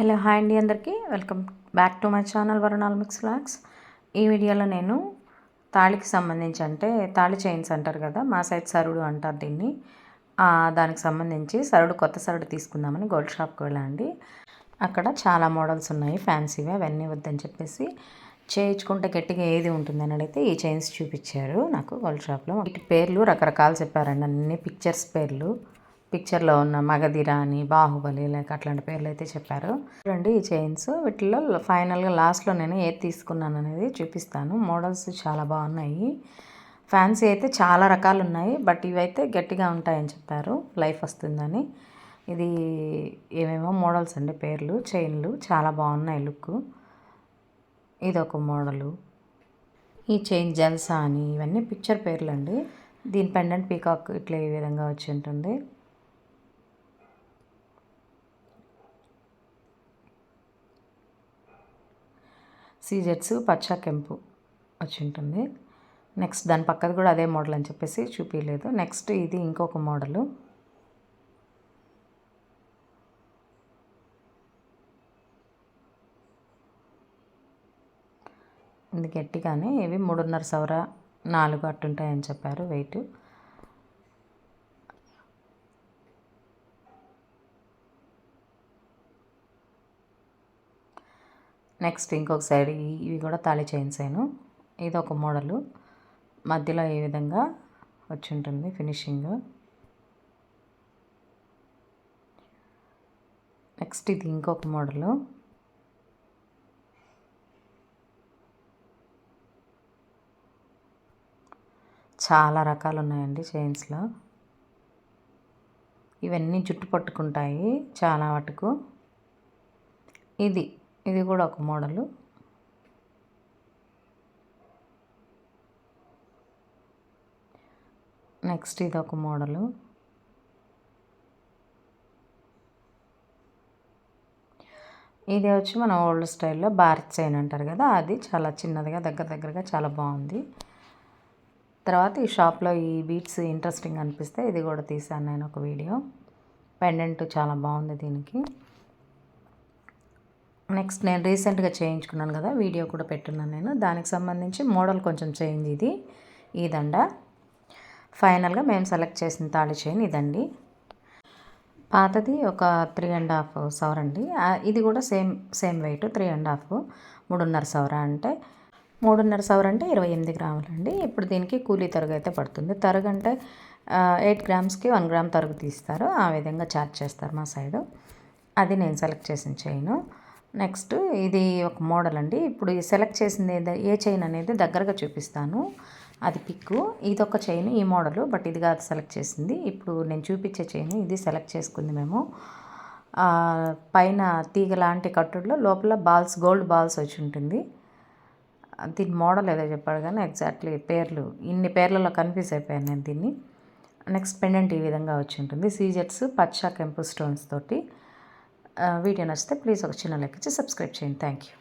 Hello hi అండి అందరికీ. Welcome back to my channel వరుణాల్ mix లాక్స్ ఈ వీడియోలో నేను తాళికి సంబంధించి అంటే తాళి చైన్స్ అంటారు కదా మా సైడ్ సరుడు అంటారు దీన్ని. దానికి సంబంధించి సరుడు కొత్త సరుడు తీసుకుందామని గోల్డ్ షాప్కి వెళ్ళండి అక్కడ చాలా మోడల్స్ ఉన్నాయి ఫ్యాన్సీవి అవన్నీ వద్దని చెప్పేసి చేయించుకుంటే గట్టిగా ఏది ఉంటుందని అడిగితే ఈ చైన్స్ చూపించారు నాకు గోల్డ్ షాప్లో. వీటి పేర్లు రకరకాలు చెప్పారండి అన్ని పిక్చర్స్ పేర్లు. పిక్చర్లో ఉన్న మగధిర అని బాహుబలి లేక అట్లాంటి పేర్లు అయితే చెప్పారు. చూడండి ఈ చైన్స్. వీటిలో ఫైనల్గా లాస్ట్లో నేను ఏది తీసుకున్నాను అనేది చూపిస్తాను. మోడల్స్ చాలా బాగున్నాయి. ఫ్యాన్సీ అయితే చాలా రకాలు ఉన్నాయి బట్ ఇవైతే గట్టిగా ఉంటాయని చెప్పారు. లైఫ్ వస్తుందని. ఇది ఏమేమో మోడల్స్ అండి పేర్లు చైన్లు. చాలా బాగున్నాయి లుక్ ఇది ఒక మోడలు. ఈ చైన్ జల్సా అని ఇవన్నీ పిక్చర్ పేర్లు అండి దీని పెండెంట్ పీకాక్ ఇట్లా ఈ విధంగా వచ్చి ఉంటుంది. సీజెట్స్ పచ్చ కెంపు వచ్చి ఉంటుంది నెక్స్ట్ దాని పక్కది కూడా అదే మోడల్ అని చెప్పేసి చూపించలేదు నెక్స్ట్ ఇది ఇంకొక మోడలు. ఇది గట్టిగానే ఇవి మూడున్నర సవర నాలుగు అట్టుంటాయని చెప్పారు వెయిట్. నెక్స్ట్ ఇంకొక సైడ్ ఇవి కూడా తాళి చైన్సేను ఇది ఒక మోడలు. మధ్యలో ఈ విధంగా వచ్చి ఉంటుంది ఫినిషింగ్? నెక్స్ట్ ఇది ఇంకొక మోడలు. చాలా రకాలు ఉన్నాయండి చైన్స్లో. ఇవన్నీ జుట్టు పట్టుకుంటాయి చాలా మటుకు ఇది ఇది కూడా ఒక మోడలు. నెక్స్ట్ ఇది ఒక మోడలు. ఇది వచ్చి మన ఓల్డ్ స్టైల్లో భారత్ చైన్ అంటారు కదా అది చాలా చిన్నదిగా దగ్గర దగ్గరగా చాలా బాగుంది. తర్వాత ఈ షాప్లో ఈ బీట్స్ ఇంట్రెస్టింగ్ అనిపిస్తే ఇది కూడా తీసాను నేను ఒక వీడియో. పెండెంట్ చాలా బాగుంది దీనికి. నెక్స్ట్ నేను రీసెంట్గా చేయించుకున్నాను కదా వీడియో కూడా పెట్టున్నాను నేను. దానికి సంబంధించి మోడల్ కొంచెం చేంజ్ ఇది. ఈ దండ. ఫైనల్గా మేము సెలెక్ట్ చేసిన తాళి చైన్ ఇదండి. పాతది ఒక త్రీ అండ్ హాఫ్ సవర్ అండి. ఇది కూడా same same weight three and half. మూడున్నర సవర అంటే మూడున్నర సవర్ అంటే ఇరవై ఎనిమిది గ్రాములండి. ఇప్పుడు దీనికి కూలీ తరుగు అయితే పడుతుంది. తరుగు అంటే ఎయిట్ గ్రామ్స్కి వన్ గ్రామ్ తరుగు తీస్తారు. ఆ విధంగా ఛార్జ్ చేస్తారు మా సైడు. అది నేను సెలెక్ట్ చేసిన చైను. నెక్స్ట్ ఇది ఒక మోడల్ అండి. ఇప్పుడు సెలెక్ట్ చేసింది ఏ చైన్ అనేది దగ్గరగా చూపిస్తాను. అది పిక్ ఇది ఒక చైన్ ఈ మోడల్ బట్ ఇది కాదు సెలెక్ట్ చేసింది. ఇప్పుడు నేను చూపించే చైన్ ఇది సెలెక్ట్ చేసుకుంది మేము. పైన తీగ లాంటి కట్టుడులో లోపల బాల్స్ గోల్డ్ బాల్స్ వచ్చి ఉంటుంది. దీని మోడల్ ఏదో చెప్పాడు కానీ ఎగ్జాక్ట్లీ పేర్లు ఇన్ని పేర్లలో కన్ఫ్యూజ్ అయిపోయాను నేను దీన్ని. నెక్స్ట్ పెండెంట్ ఈ విధంగా వచ్చి ఉంటుంది. సీజెట్స్ పచ్చ కెంపు స్టోన్స్ తోటి. వీడియో నచ్చితే ప్లీజ్ ఒక చిన్న లెక్క ఇచ్చి సబ్స్క్రైబ్ చేయండి. Thank you